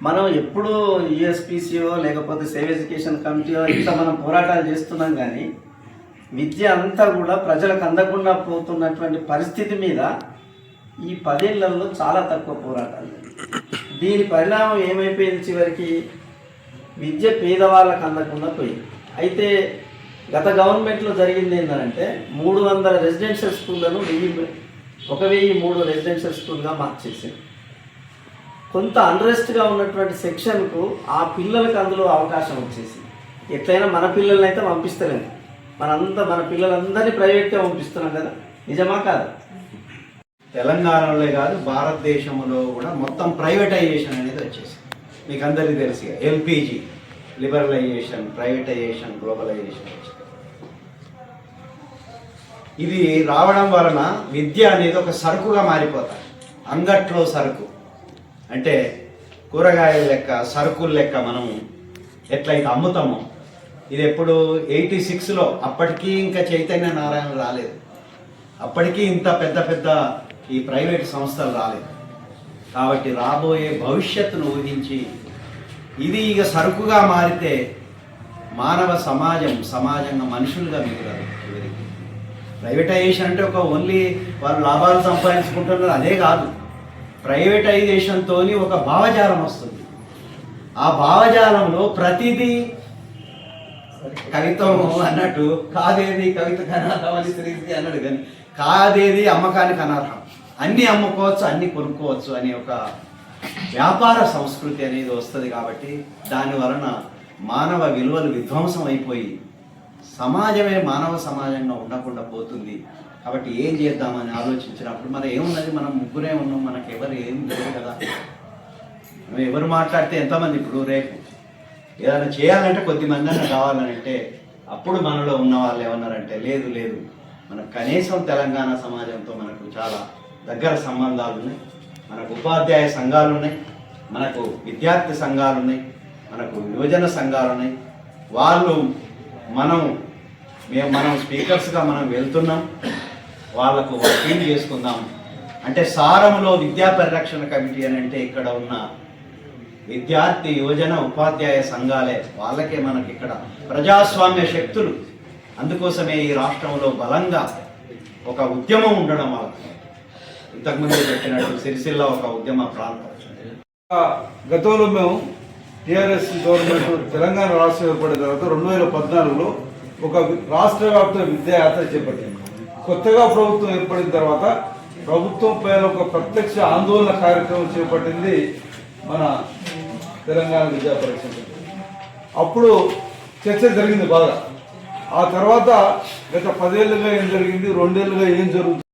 మనం ఎప్పుడు యుఎస్పిసిఓ లేకపోతే సేవ్ ఎడ్యుకేషన్ కమిటీయో ఇట్లా మనం పోరాటాలు చేస్తున్నాం కానీ విద్య అంతా కూడా ప్రజలకు అందకుండా పోతున్నటువంటి పరిస్థితి మీద ఈ పదేళ్ళలో చాలా తక్కువ పోరాటాలు దీని పరిణామం ఏమైపోయింది చివరికి? విద్య పేదవాళ్ళకు అందకుండా పోయింది. అయితే గత గవర్నమెంట్లో జరిగింది ఏంటంటే మూడు వందల రెసిడెన్షియల్ స్కూళ్ళను వెయ్యి ఒక వెయ్యి మూడు రెసిడెన్షియల్ స్కూల్గా మార్చేసింది కొంత అన్రెస్ట్గా ఉన్నటువంటి సెక్షన్కు ఆ పిల్లలకు అందులో అవకాశం వచ్చేసింది. ఎట్లయినా మన పిల్లల్ని అయితే పంపిస్తలేము. మనంతా మన పిల్లలందరినీ ప్రైవేట్గా పంపిస్తున్నాం కదా. నిజమా కాదు? తెలంగాణలో కాదు భారతదేశంలో కూడా మొత్తం ప్రైవేటైజేషన్ అనేది వచ్చేసింది. మీకు అందరికీ తెలుసు ఎల్పిజి లిబరలైజేషన్ ప్రైవేటైజేషన్ గ్లోబలైజేషన్ వచ్చింది ఇది రావడం వలన విద్య అనేది ఒక సరుకుగా మారిపోతాయి. అంగట్లో సరుకు. అంటే కూరగాయల లెక్క సరుకుల లెక్క మనం ఎట్లయితే అమ్ముతామో ఇది ఎప్పుడు ఎయిటీ సిక్స్లో అప్పటికీ ఇంకా చైతన్య నారాయణ రాలేదు. అప్పటికీ ఇంత పెద్ద పెద్ద ఈ ప్రైవేట్ సంస్థలు రాలేదు. కాబట్టి రాబోయే భవిష్యత్తును ఊహించి ఇది ఇక సరుకుగా మారితే మానవ సమాజం సమాజంగా మనుషులుగా మిగిలారు ప్రైవేటైజేషన్ అంటే ఒక ఓన్లీ వాళ్ళు లాభాలు సంపాదించుకుంటున్నారు అదే కాదు. ప్రైవేటైజేషన్తో ఒక భావజాలం వస్తుంది. ఆ భావజాలంలో ప్రతిదీ కవిత్వం అన్నట్టు కాదేది కవిత కనార్హం అని తిరిగి అన్నాడు కానీ కాదేది అమ్మకానికి అనర్హం అన్ని అమ్ముకోవచ్చు అన్ని కొనుక్కోవచ్చు అనే ఒక వ్యాపార సంస్కృతి అనేది వస్తుంది కాబట్టి దాని వలన మానవ విలువలు విధ్వంసం అయిపోయి సమాజమే మానవ సమాజంగా ఉండకుండా పోతుంది. కాబట్టి ఏం చేద్దామని ఆలోచించినప్పుడు మనం ఏమున్నది? మనం ముగ్గురే ఉన్నాం మనకు ఎవరు ఏం లేదు కదా. మనం ఎవరు మాట్లాడితే ఎంతమంది ఇప్పుడు రేపు? ఏదైనా చేయాలంటే కొద్ది మంది అన్న కావాలని అంటే అప్పుడు మనలో ఉన్న వాళ్ళు ఏమన్నారంటే లేదు లేదు. మనకు కనీసం తెలంగాణ సమాజంతో మనకు చాలా దగ్గర సంబంధాలు ఉన్నాయి. మనకు ఉపాధ్యాయ సంఘాలు ఉన్నాయి. మనకు విద్యార్థి సంఘాలు ఉన్నాయి. మనకు యువజన సంఘాలు ఉన్నాయి. వాళ్ళు మనం మేము మనం స్పీకర్స్గా మనం వెళ్తున్నాం వాళ్ళకు అప్పీల్ చేసుకుందాం. అంటే సారంలో విద్యా పరిరక్షణ కమిటీ అని అంటే ఇక్కడ ఉన్న విద్యార్థి యువజన ఉపాధ్యాయ సంఘాలే వాళ్ళకే మనకి ఇక్కడ ప్రజాస్వామ్య శక్తులు. అందుకోసమే ఈ రాష్ట్రంలో బలంగా ఒక ఉద్యమం ఉండడం వల్ల ఇంతకుముందు చెప్పినట్టు సిరిసిల్ల ఒక ఉద్యమ ప్రాంతం. గతంలో మేము టీఆర్ఎస్ గవర్నమెంట్ తెలంగాణ రాష్ట్రం ఏర్పడిన తర్వాత రెండు వేల పద్నాలుగులో ఒక రాష్ట్ర వ్యాప్త విద్యాయాత్ర చేపట్టింది. కొత్తగా ప్రభుత్వం ఏర్పడిన తర్వాత ప్రభుత్వం పైన ఒక ప్రత్యక్ష ఆందోళన కార్యక్రమం చేపట్టింది మన తెలంగాణ విద్యా పరిషత్. అప్పుడు చర్చ జరిగింది బాగా. ఆ తర్వాత గత పదేళ్ళుగా ఏం జరిగింది రెండేళ్ళుగా ఏం జరుగుతుంది